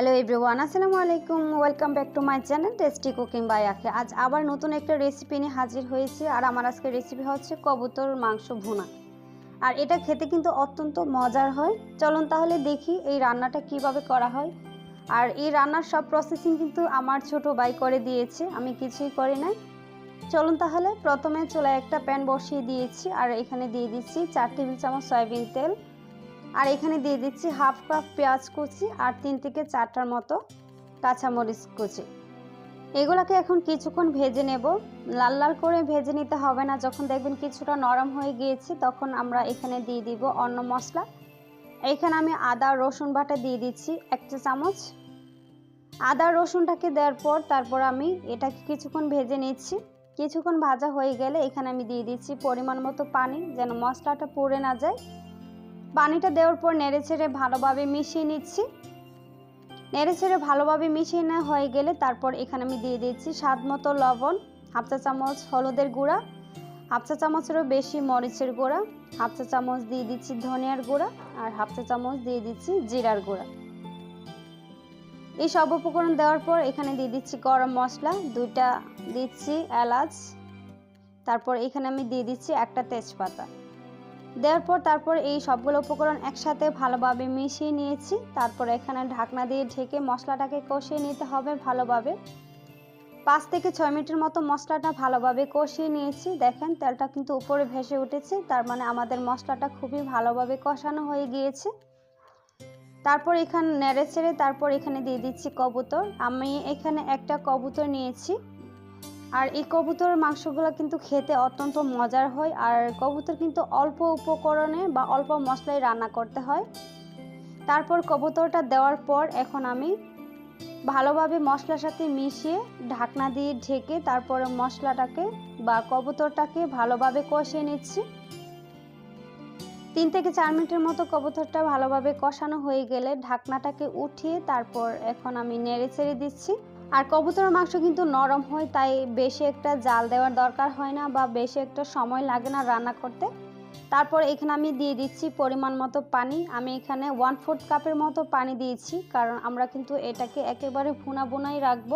Hello everyone আসসালামু আলাইকুম welcome back to my channel tasty cooking by Akhe আজ আবার নতুন একটা রেসিপি নিয়ে হাজির হয়েছি আর আমার আজকের রেসিপি হচ্ছে কবুতর মাংস ভুনা। আর এটা খেতে কিন্তু অত্যন্ত মজার হয়। চলুন তাহলে দেখি এই রান্নাটা কীভাবে করা হয়। আর এই রান্নার সব প্রসেসিং কিন্তু আমার ছোট ভাই করে দিয়েছে, আমি কিছুই করি নাই। চলুন তাহলে প্রথমে চুলায় একটা প্যান বসিয়ে দিয়েছি আর এখানে দিয়ে দিচ্ছি চার টেবিল চামচ সয়াবিন তেল। আর এখানে দিয়ে দিচ্ছি হাফ কাপ পেঁয়াজ কুচি আর তিন থেকে চারটার মতো কাঁচামরিচ কুচি। এগুলোকে এখন কিছুক্ষণ ভেজে নেব। লাল লাল করে ভেজে নিতে হবে না। যখন দেখবেন কিছুটা নরম হয়ে গিয়েছে, তখন আমরা এখানে দিয়ে দিব অন্য মশলা। এখানে আমি আদা, রসুন বাটা দিয়ে দিচ্ছি একটা চামচ। আদা, রসুনটাকে দেওয়ার পর তারপর আমি এটাকে কিছুক্ষণ ভেজে নিচ্ছি। কিছুক্ষণ ভাজা হয়ে গেলে এখানে আমি দিয়ে দিচ্ছি পরিমাণ মতো পানি, যেন মশলাটা পুড়ে না যায়। পানিটা দেওয়ার পর নেড়ে ছেড়ে ভালোভাবে মিশিয়ে নিচ্ছি। নেড়ে ছেড়ে ভালোভাবে মিশিয়ে নেওয়া হয়ে গেলে তারপর এখানে আমি দিয়ে দিচ্ছি স্বাদ মতো লবণ, হাফ চা চামচ হলুদের গুঁড়া, হাফ চা চামচেরও বেশি মরিচের গুঁড়া, হাফ চা চামচ দিয়ে দিচ্ছি ধনিয়ার গুঁড়া আর হাফ চা চামচ দিয়ে দিচ্ছি জিরার গুঁড়া। এই সব উপকরণ দেওয়ার পর এখানে দিয়ে দিচ্ছি গরম মশলা, দুইটা দিচ্ছি এলাচ, তারপর এখানে আমি দিয়ে দিচ্ছি একটা তেজপাতা। দেওয়ার পর তারপর এই সবগুলো উপকরণ একসাথে ভালোভাবে মিশিয়ে নিয়েছি। তারপর এখানে ঢাকনা দিয়ে ঢেকে মশলাটাকে কষিয়ে নিতে হবে ভালোভাবে। পাঁচ থেকে ছয় মিনিটের মতো মশলাটা ভালোভাবে কষিয়ে নিয়েছি। দেখেন, তেলটা কিন্তু উপরে ভেসে উঠেছে, তার মানে আমাদের মশলাটা খুবই ভালোভাবে কষানো হয়ে গিয়েছে। তারপর এখানে নেড়ে ছেড়ে তারপর এখানে দিয়ে দিচ্ছি কবুতর। আমি এখানে একটা কবুতর নিয়েছি। আর এই কবুতর মাংসগুলো কিন্তু খেতে অত্যন্ত মজার হয় আর কবুতর কিন্তু অল্প উপকরণে বা অল্প মশলায় রান্না করতে হয়। তারপর কবুতরটা দেওয়ার পর এখন আমি ভালোভাবে মশলার সাথে মিশিয়ে ঢাকনা দিয়ে ঢেকে তারপরে মশলাটাকে বা কবুতরটাকে ভালোভাবে কষিয়ে নিচ্ছি। তিন থেকে চার মিনিটের মতো কবুতরটা ভালোভাবে কষানো হয়ে গেলে ঢাকনাটাকে উঠিয়ে তারপর এখন আমি নেড়ে ছেড়ে দিচ্ছি। আর কবুতরের মাংস কিন্তু নরম হয়, তাই বেশি একটা জাল দেওয়ার দরকার হয় না বা বেশি একটা সময় লাগে না রান্না করতে। তারপর এখানে আমি দিয়ে দিচ্ছি পরিমাণ মতো পানি। আমি এখানে ওয়ান ফোর্থ কাপের মতো পানি দিয়েছি, কারণ আমরা কিন্তু এটাকে একেবারে ভুনা ভুনাই রাখব।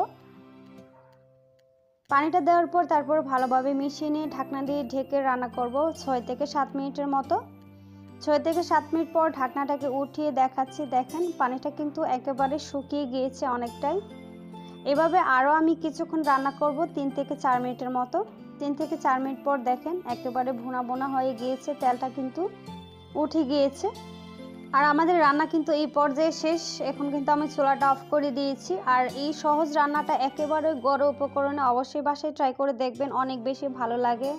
পানিটা দেওয়ার পর তারপর ভালোভাবে মিশিয়ে নিয়ে ঢাকনা দিয়ে ঢেকে রান্না করব ছয় থেকে সাত মিনিটের মতো। ছয় থেকে সাত মিনিট পর ঢাকনাটাকে উঠিয়ে দেখাচ্ছি, দেখেন পানিটা কিন্তু একেবারে শুকিয়ে গিয়েছে অনেকটাই। এভাবে আরও আমি কিছুক্ষণ রান্না করব তিন থেকে চার মিনিটের মতো। তিন থেকে চার মিনিট পর দেখেন একেবারে ভুনা বোনা হয়ে গিয়েছে, তেলটা কিন্তু উঠে গিয়েছে। আর আমাদের রান্না কিন্তু এই পর্যায়ে শেষ। এখন কিন্তু আমি চুলাটা অফ করে দিয়েছি। আর এই সহজ রান্নাটা একেবারে গড় উপকরণে অবশ্যই বাসায় ট্রাই করে দেখবেন, অনেক বেশি ভালো লাগে।